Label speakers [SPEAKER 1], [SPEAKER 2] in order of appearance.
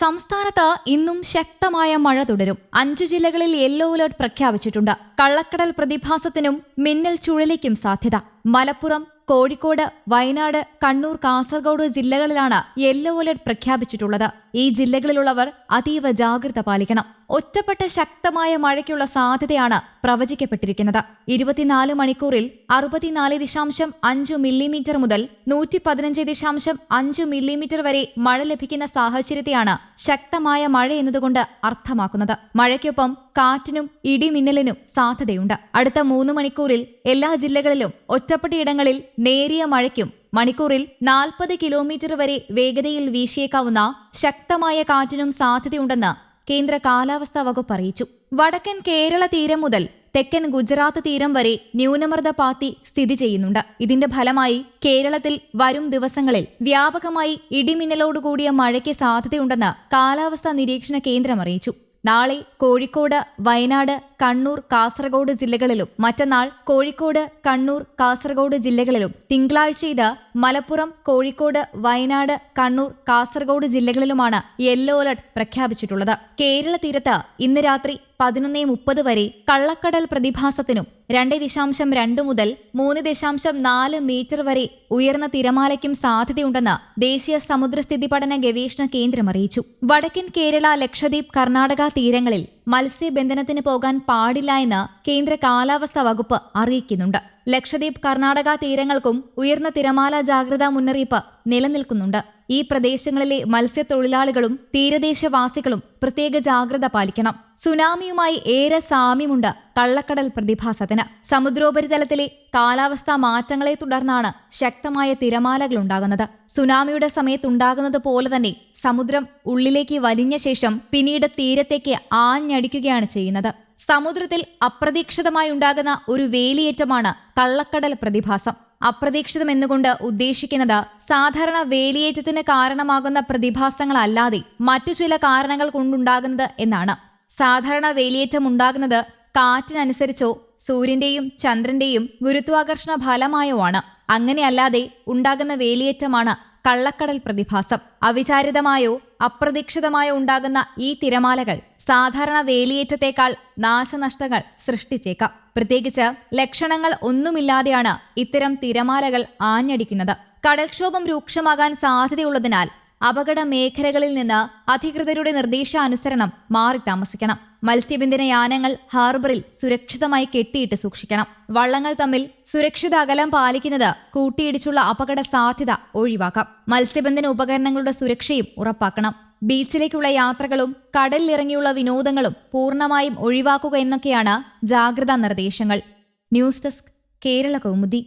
[SPEAKER 1] സംസ്ഥാനത്ത് ഇന്നും ശക്തമായ മഴ തുടരും അഞ്ചു ജില്ലകളിൽ യെല്ലോ അലർട്ട് പ്രഖ്യാപിച്ചിട്ടുണ്ട് കള്ളക്കടൽ പ്രതിഭാസത്തിനും മിന്നൽ ചുഴലിക്കും സാധ്യത മലപ്പുറം കോഴിക്കോട് വയനാട് കണ്ണൂർ കാസർഗോഡ് ജില്ലകളിലാണ് യെല്ലോ അലർട്ട് പ്രഖ്യാപിച്ചിട്ടുള്ളത് ഈ ജില്ലകളിലുള്ളവർ അതീവ ജാഗ്രത പാലിക്കണം ഒറ്റപ്പെട്ട ശക്തമായ മഴയ്ക്കുള്ള സാധ്യതയാണ് പ്രവചിക്കപ്പെട്ടിരിക്കുന്നത് ഇരുപത്തിനാല് മണിക്കൂറിൽ അറുപത്തിനാല് ദശാംശം അഞ്ച് മില്ലിമീറ്റർ മുതൽ നൂറ്റി പതിനഞ്ച് ദശാംശം അഞ്ച് മില്ലിമീറ്റർ വരെ മഴ ലഭിക്കുന്ന സാഹചര്യത്തെയാണ് ശക്തമായ മഴ എന്നതുകൊണ്ട് അർത്ഥമാക്കുന്നത് മഴയ്ക്കൊപ്പം കാറ്റിനും ഇടിമിന്നലിനും സാധ്യതയുണ്ട് അടുത്ത മൂന്ന് മണിക്കൂറിൽ എല്ലാ ജില്ലകളിലും ഒറ്റപ്പെട്ടയിടങ്ങളിൽ നേരിയ മഴയ്ക്കും മണിക്കൂറിൽ നാൽപ്പത് കിലോമീറ്റർ വരെ വേഗതയിൽ വീശിയേക്കാവുന്ന ശക്തമായ കാറ്റിനും സാധ്യതയുണ്ടെന്ന് കേന്ദ്ര കാലാവസ്ഥാ വകുപ്പ് അറിയിച്ചു വടക്കൻ കേരള തീരം മുതൽ തെക്കൻ ഗുജറാത്ത് തീരം വരെ ന്യൂനമർദ്ദ പാത്തി സ്ഥിതി ചെയ്യുന്നുണ്ട് ഇതിന്റെ ഫലമായി കേരളത്തിൽ വരും ദിവസങ്ങളിൽ വ്യാപകമായി ഇടിമിന്നലോടുകൂടിയ മഴയ്ക്ക് സാധ്യതയുണ്ടെന്ന് കാലാവസ്ഥാ നിരീക്ഷണ കേന്ദ്രം അറിയിച്ചു നാളെ കോഴിക്കോട് വയനാട് കണ്ണൂർ കാസർഗോഡ് ജില്ലകളിലും മറ്റന്നാൾ കോഴിക്കോട് കണ്ണൂർ കാസർഗോഡ് ജില്ലകളിലും തിങ്കളാഴ്ച ഇത് മലപ്പുറം കോഴിക്കോട് വയനാട് കണ്ണൂർ കാസർഗോഡ് ജില്ലകളിലുമാണ് യെല്ലോ അലർട്ട് പ്രഖ്യാപിച്ചിട്ടുള്ളത് കേരള തീരത്ത് ഇന്ന് രാത്രി പതിനൊന്നേ മുപ്പത് വരെ കള്ളക്കടൽ പ്രതിഭാസത്തിനും രണ്ട് ദശാംശം രണ്ട് മുതൽ മൂന്ന് ദശാംശം നാല് മീറ്റർ വരെ ഉയർന്ന തിരമാലയ്ക്കും സാധ്യതയുണ്ടെന്ന് ദേശീയ സമുദ്രസ്ഥിതി പഠന ഗവേഷണ കേന്ദ്രം അറിയിച്ചു വടക്കൻ കേരള ലക്ഷദ്വീപ് കർണാടക തീരങ്ങളിൽ മത്സ്യബന്ധനത്തിന് പോകാൻ പാടില്ല എന്ന് കേന്ദ്ര കാലാവസ്ഥാ വകുപ്പ് അറിയിക്കുന്നുണ്ട് ലക്ഷദ്വീപ് കർണാടക തീരങ്ങൾക്കും ഉയർന്ന തിരമാല ജാഗ്രതാ മുന്നറിയിപ്പ് നിലനിൽക്കുന്നുണ്ട് ഈ പ്രദേശങ്ങളിലെ മത്സ്യത്തൊഴിലാളികളും തീരദേശവാസികളും പ്രത്യേക ജാഗ്രത പാലിക്കണം സുനാമിയുമായി ഏറെ സാമ്യമുണ്ട് കള്ളക്കടൽ പ്രതിഭാസത്തിന് സമുദ്രോപരിതലത്തിലെ കാലാവസ്ഥാ മാറ്റങ്ങളെ തുടർന്നാണ് ശക്തമായ തിരമാലകൾ ഉണ്ടാകുന്നത് സുനാമിയുടെ സമയത്തുണ്ടാകുന്നത് പോലെ തന്നെ സമുദ്രം ഉള്ളിലേക്ക് വലിഞ്ഞ ശേഷം പിന്നീട് തീരത്തേക്ക് ആഞ്ഞടിക്കുകയാണ് ചെയ്യുന്നത് സമുദ്രത്തിൽ അപ്രതീക്ഷിതമായി ഉണ്ടാകുന്ന ഒരു വേലിയേറ്റമാണ് കള്ളക്കടൽ പ്രതിഭാസം അപ്രതീക്ഷിതമെന്നുകൊണ്ട് ഉദ്ദേശിക്കുന്നത് സാധാരണ വേലിയേറ്റത്തിന് കാരണമാകുന്ന പ്രതിഭാസങ്ങളല്ലാതെ മറ്റു ചില കാരണങ്ങൾ കൊണ്ടുണ്ടാകുന്നത് എന്നാണ് സാധാരണ വേലിയേറ്റം ഉണ്ടാകുന്നത് കാറ്റിനനുസരിച്ചോ സൂര്യന്റെയും ചന്ദ്രന്റെയും ഗുരുത്വാകർഷണ ഫലമായോ ആണ് അങ്ങനെയല്ലാതെ ഉണ്ടാകുന്ന വേലിയേറ്റമാണ് കള്ളക്കടൽ പ്രതിഭാസം അവിചാരിതമായോ അപ്രതീക്ഷിതമായോ ഉണ്ടാകുന്ന ഈ തിരമാലകൾ സാധാരണ വേലിയേറ്റത്തേക്കാൾ നാശനഷ്ടങ്ങൾ സൃഷ്ടിച്ചേക്കാം പ്രത്യേകിച്ച് ലക്ഷണങ്ങൾ ഒന്നുമില്ലാതെയാണ് ഇത്തരം തിരമാലകൾ ആഞ്ഞടിക്കുന്നത് കടൽക്ഷോഭം രൂക്ഷമാകാൻ സാധ്യതയുള്ളതിനാൽ അപകട മേഖലകളിൽ നിന്ന് അധികൃതരുടെ നിർദ്ദേശാനുസരണം മാറി താമസിക്കണം മത്സ്യബന്ധന യാനങ്ങൾ ഹാർബറിൽ സുരക്ഷിതമായി കെട്ടിയിട്ട് സൂക്ഷിക്കണം വള്ളങ്ങൾ തമ്മിൽ സുരക്ഷിത അകലം പാലിക്കുന്നത് കൂട്ടിയിടിച്ചുള്ള അപകട സാധ്യത ഒഴിവാക്കാം മത്സ്യബന്ധന ഉപകരണങ്ങളുടെ സുരക്ഷയും ഉറപ്പാക്കണം ബീച്ചിലേക്കുള്ള യാത്രകളും കടലിലിറങ്ങിയുള്ള വിനോദങ്ങളും പൂർണ്ണമായും ഒഴിവാക്കുക എന്നൊക്കെയാണ് ജാഗ്രതാ നിർദ്ദേശങ്ങൾ ന്യൂസ് ഡെസ്ക് കേരള കൗമുദി